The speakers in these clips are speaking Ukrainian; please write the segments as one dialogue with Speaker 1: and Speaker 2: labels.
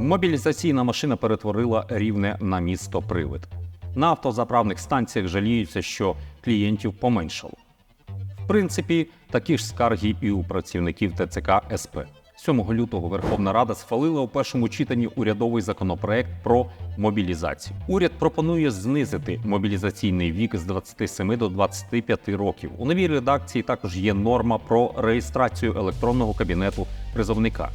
Speaker 1: Мобілізаційна машина перетворила рівне на місто привид. На автозаправних станціях жаліються, що клієнтів поменшало. В принципі, такі ж скарги і у працівників ТЦК СП. 7 лютого Верховна Рада схвалила у першому читанні урядовий законопроект про мобілізацію. Уряд пропонує знизити мобілізаційний вік з 27 до 25 років. У новій редакції також є норма про реєстрацію електронного кабінету призовника.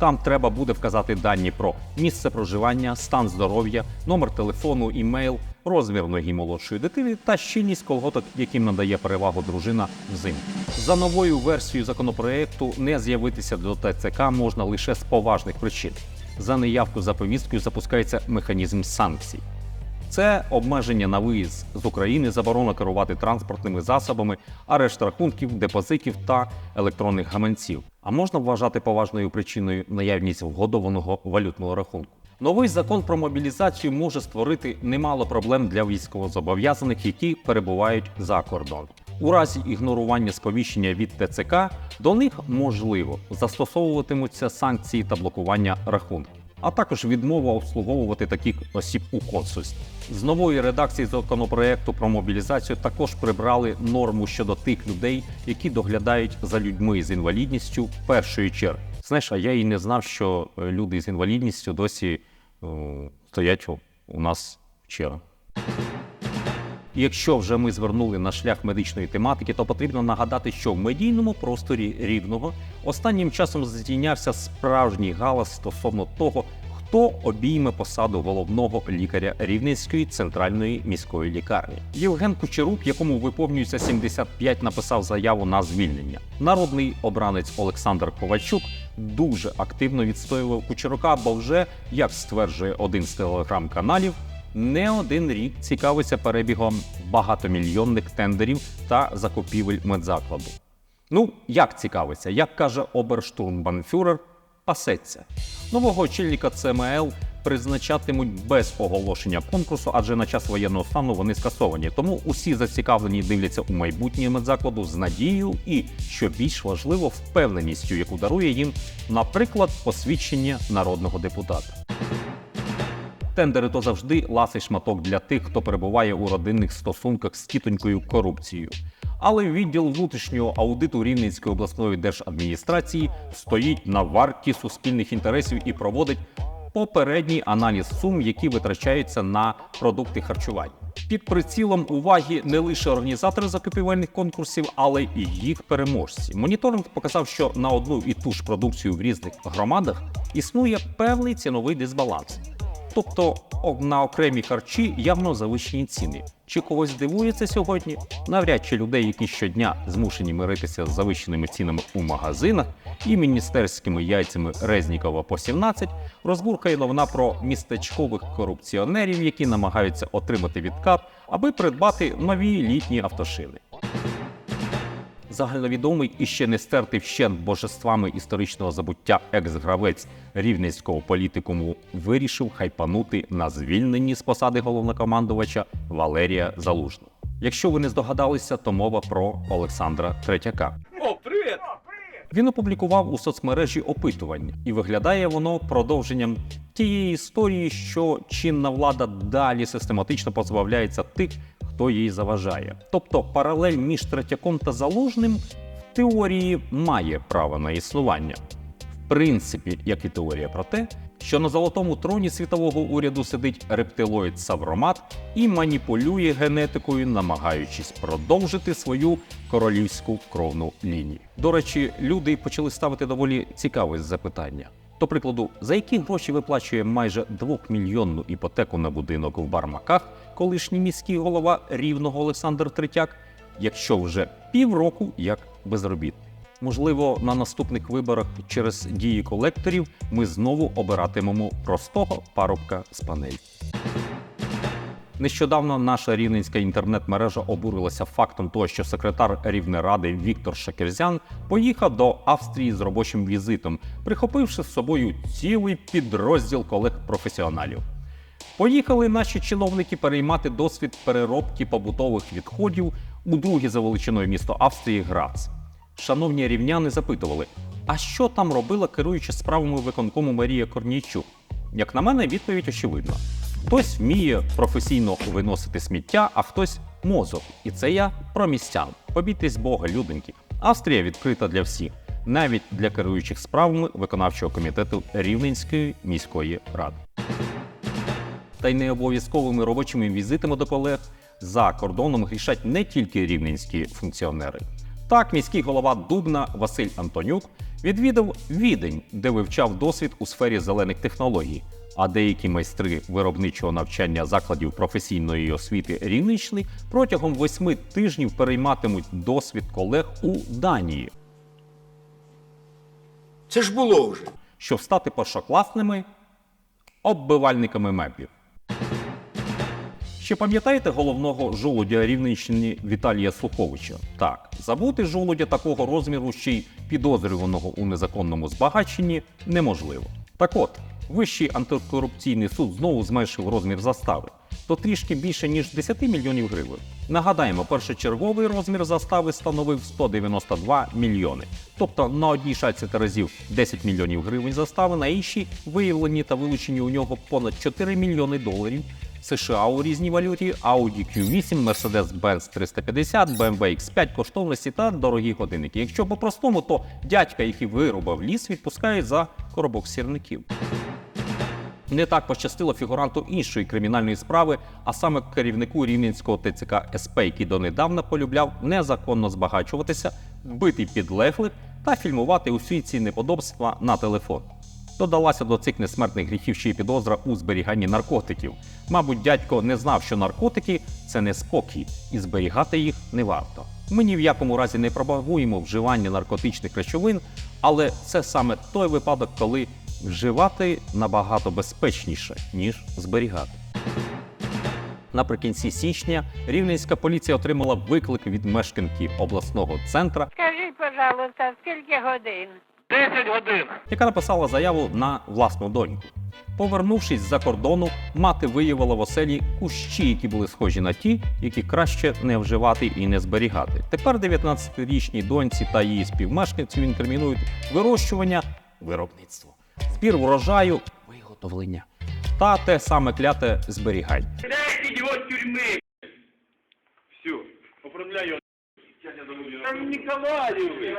Speaker 1: Там треба буде вказати дані про місце проживання, стан здоров'я, номер телефону, імейл, розмір ноги молодшої дитини та щільність колготок, яким надає перевагу дружина взимку. За новою версією законопроекту не з'явитися до ТЦК можна лише з поважних причин. За неявку за повісткою запускається механізм санкцій. Це обмеження на виїзд з України, заборона керувати транспортними засобами, арешт рахунків, депозитів та електронних гаманців. А можна вважати поважною причиною наявність вгодованого валютного рахунку. Новий закон про мобілізацію може створити немало проблем для військовозобов'язаних, які перебувають за кордоном. У разі ігнорування сповіщення від ТЦК до них можливо застосовуватимуться санкції та блокування рахунків а також відмова обслуговувати таких осіб у консульстві. З нової редакції законопроекту про мобілізацію також прибрали норму щодо тих людей, які доглядають за людьми з інвалідністю першої черги. Знаєш, а я і не знав, що е, люди з інвалідністю досі о, стоять у- у нас в чергах. І Якщо вже ми звернули на шлях медичної тематики, то потрібно нагадати, що в медійному просторі рівного останнім часом здійнявся справжній галас стосовно того, хто обійме посаду головного лікаря Рівненської центральної міської лікарні. Євген Кучерук, якому виповнюється 75, написав заяву на звільнення. Народний обранець Олександр Ковальчук дуже активно відстоював Кучерука, бо вже, як стверджує один з телеграм-каналів, не один рік цікавиться перебігом багатомільйонних тендерів та закупівель медзакладу. Ну, як цікавиться, як каже оберштурмбанфюрер, пасеться. Нового очільника ЦМЛ призначатимуть без оголошення конкурсу, адже на час воєнного стану вони скасовані. Тому усі зацікавлені дивляться у майбутнє медзакладу з надією і, що більш важливо, впевненістю, яку дарує їм, наприклад, посвідчення народного депутата. Тендери то завжди ласий шматок для тих, хто перебуває у родинних стосунках з тітонькою корупцією. Але відділ внутрішнього аудиту Рівненської обласної держадміністрації стоїть на варті суспільних інтересів і проводить попередній аналіз сум, які витрачаються на продукти харчування. Під прицілом уваги не лише організатори закупівельних конкурсів, але і їх переможці. Моніторинг показав, що на одну і ту ж продукцію в різних громадах існує певний ціновий дисбаланс. Тобто на окремі харчі явно завищені ціни. Чи когось дивує це сьогодні? Навряд чи людей, які щодня змушені миритися з завищеними цінами у магазинах і міністерськими яйцями Резнікова по 17, розбуркає новина про містечкових корупціонерів, які намагаються отримати відкат, аби придбати нові літні автошини. Загальновідомий і ще не стертий вщент божествами історичного забуття екс-гравець рівненського політикуму вирішив хайпанути на звільненні з посади головнокомандувача Валерія Залужного. Якщо ви не здогадалися, то мова про Олександра Третяка.
Speaker 2: О, привіт!
Speaker 1: Він опублікував у соцмережі опитування, і виглядає воно продовженням тієї історії, що чинна влада далі систематично позбавляється тих, хто їй заважає. Тобто паралель між Третяком та Залужним в теорії має право на існування. В принципі, як і теорія про те, що на золотому троні світового уряду сидить рептилоїд Савромат і маніпулює генетикою, намагаючись продовжити свою королівську кровну лінію. До речі, люди почали ставити доволі цікаве запитання. До прикладу, за які гроші виплачує майже двохмільйонну іпотеку на будинок в Бармаках колишній міський голова рівного Олександр Третяк, якщо вже півроку як безробітний. Можливо, на наступних виборах через дії колекторів ми знову обиратимемо простого парубка з панель. Нещодавно наша рівненська інтернет-мережа обурилася фактом того, що секретар Рівнеради Віктор Шакерзян поїхав до Австрії з робочим візитом, прихопивши з собою цілий підрозділ колег-професіоналів. Поїхали наші чиновники переймати досвід переробки побутових відходів у друге за величиною місто Австрії Грац. Шановні рівняни запитували: А що там робила керуюча справами виконкому Марія Корнійчук? Як на мене, відповідь очевидна. Хтось вміє професійно виносити сміття, а хтось мозок. І це я про містян. Побійтесь Бога, люденькі. Австрія відкрита для всіх, навіть для керуючих справами виконавчого комітету Рівненської міської ради. Та й не обов'язковими робочими візитами до колег за кордоном грішать не тільки рівненські функціонери. Так, міський голова Дубна Василь Антонюк відвідав Відень, де вивчав досвід у сфері зелених технологій. А деякі майстри виробничого навчання закладів професійної освіти Рівненщини протягом восьми тижнів перейматимуть досвід колег у Данії,
Speaker 2: Це ж було вже.
Speaker 1: щоб стати першокласними оббивальниками меблів. Ще пам'ятаєте головного жолудя Рівненщини Віталія Суховича? Так, забути жолудя такого розміру ще й підозрюваного у незаконному збагаченні неможливо. Так от, Вищий антикорупційний суд знову зменшив розмір застави. То трішки більше ніж 10 мільйонів гривень. Нагадаємо, першочерговий розмір застави становив 192 мільйони. Тобто на одній шальці разів 10 мільйонів гривень застави, на іншій виявлені та вилучені у нього понад 4 мільйони доларів. США у різній валюті, Audi Q8, Mercedes-Benz 350, BMW X5 коштовності та дорогі годинники. Якщо по-простому, то дядька, який вирубав ліс, відпускають за коробок сірників. Не так пощастило фігуранту іншої кримінальної справи, а саме керівнику рівненського ТЦК СП, який донедавна полюбляв незаконно збагачуватися, бити підлеглих та фільмувати усі ці неподобства на телефон. Додалася до цих несмертних гріхів ще й підозра у зберіганні наркотиків. Мабуть, дядько не знав, що наркотики це не спокій, і зберігати їх не варто. Ми ні в якому разі не пропагуємо вживання наркотичних речовин, але це саме той випадок, коли вживати набагато безпечніше, ніж зберігати. Наприкінці січня рівненська поліція отримала виклик від мешканки обласного центра,
Speaker 3: Скажіть, пожалуйста, скільки годин?
Speaker 2: 10 годин.
Speaker 1: яка написала заяву на власну доньку. Повернувшись з-за кордону, мати виявила в оселі кущі, які були схожі на ті, які краще не вживати і не зберігати. Тепер 19-річній доньці та її співмешканцю інкримінують вирощування, виробництво, збір врожаю, виготовлення та те саме кляте зберігання.
Speaker 4: Тюрьмы. Все, оформляю. Там Николаевич.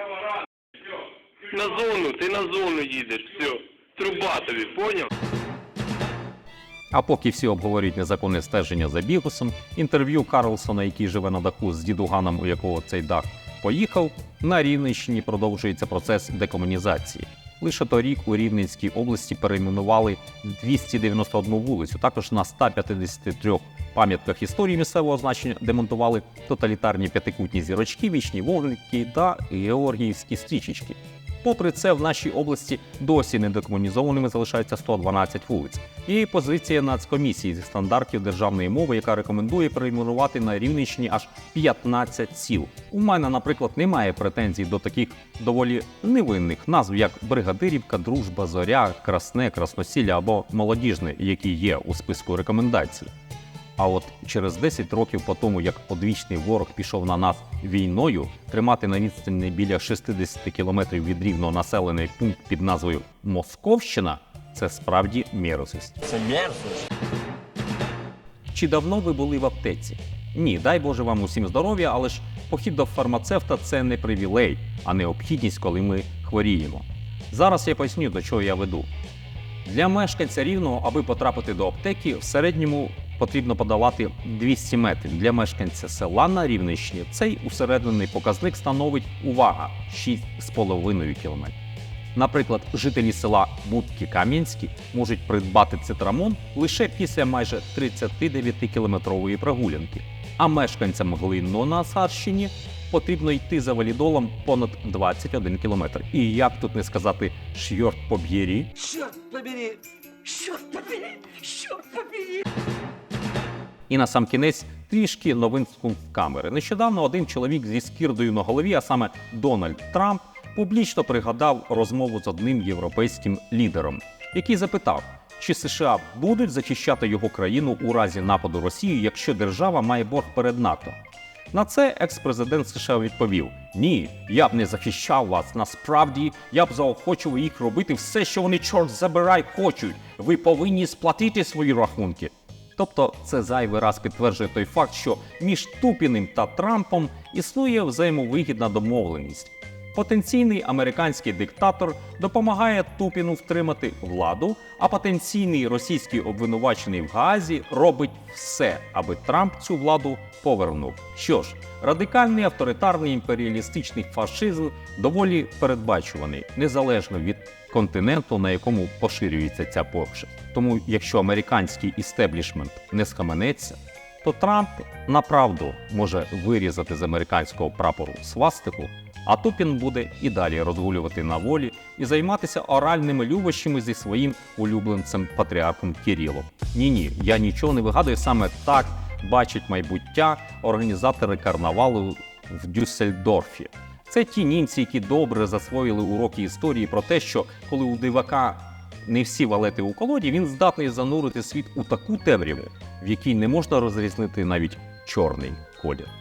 Speaker 4: На зону, ти на зону їдеш, все. Труба тобі, поняв?
Speaker 1: А поки всі обговорюють незаконне стеження за бігусом, інтерв'ю Карлсона, який живе на даху з дідуганом, у якого цей дах поїхав, на Рівненщині продовжується процес декомунізації. Лише торік у Рівненській області перейменували 291 вулицю. Також на 153 пам'ятках історії місцевого значення демонтували тоталітарні п'ятикутні зірочки, вічні вогники та георгіївські стрічечки. Попри це, в нашій області досі недекомунізованими залишається 112 вулиць. І позиція Нацкомісії зі стандартів державної мови, яка рекомендує перейменувати на Рівненщині аж 15 сіл. У мене, наприклад, немає претензій до таких доволі невинних назв, як Бригадирівка, Дружба, Зоря, Красне, Красносілля або Молодіжне, які є у списку рекомендацій. А от через 10 років по тому, як одвічний ворог пішов на нас війною, тримати на відстані біля 60 кілометрів від рівного населений пункт під назвою Московщина це справді мерзость.
Speaker 2: Це мерзость.
Speaker 1: Чи давно ви були в аптеці? Ні, дай Боже вам усім здоров'я, але ж похід до фармацевта це не привілей, а необхідність, коли ми хворіємо. Зараз я поясню, до чого я веду. Для мешканця рівного, аби потрапити до аптеки, в середньому потрібно подавати 200 метрів. Для мешканця села на Рівненщині цей усереднений показник становить увага 6,5 кілометрів. Наприклад, жителі села Будки Кам'янські можуть придбати цитрамон лише після майже 39-кілометрової прогулянки, а мешканцям Глинного на Сарщині потрібно йти за валідолом понад 21 кілометр. І як тут не сказати шйорт поб'єрі,
Speaker 2: Чорт побери! Чорт побери! Чорт побери!
Speaker 1: І на сам кінець трішки новин з камери. Нещодавно один чоловік зі скірдою на голові, а саме Дональд Трамп, публічно пригадав розмову з одним європейським лідером, який запитав, чи США будуть зачищати його країну у разі нападу Росії, якщо держава має борг перед НАТО. На це екс-президент США відповів: Ні, я б не захищав вас. Насправді я б заохочував їх робити все, що вони чорт забирай хочуть. Ви повинні сплатити свої рахунки. Тобто це зайвий раз підтверджує той факт, що між Тупіним та Трампом існує взаємовигідна домовленість. Потенційний американський диктатор допомагає Тупіну втримати владу, а потенційний російський обвинувачений в Гаазі робить все, аби Трамп цю владу повернув. Що ж, радикальний авторитарний імперіалістичний фашизм доволі передбачуваний, незалежно від континенту, на якому поширюється ця поширь. Тому, якщо американський істеблішмент не схаменеться, то Трамп направду може вирізати з американського прапору свастику, а Тупін буде і далі розгулювати на волі і займатися оральними любощами зі своїм улюбленцем патріархом Кірілом. Ні, ні, я нічого не вигадую, саме так бачать майбуття організатори карнавалу в Дюссельдорфі. Це ті німці, які добре засвоїли уроки історії про те, що коли у дивака не всі валети у колоді, він здатний занурити світ у таку темряву, в якій не можна розрізнити навіть чорний колір.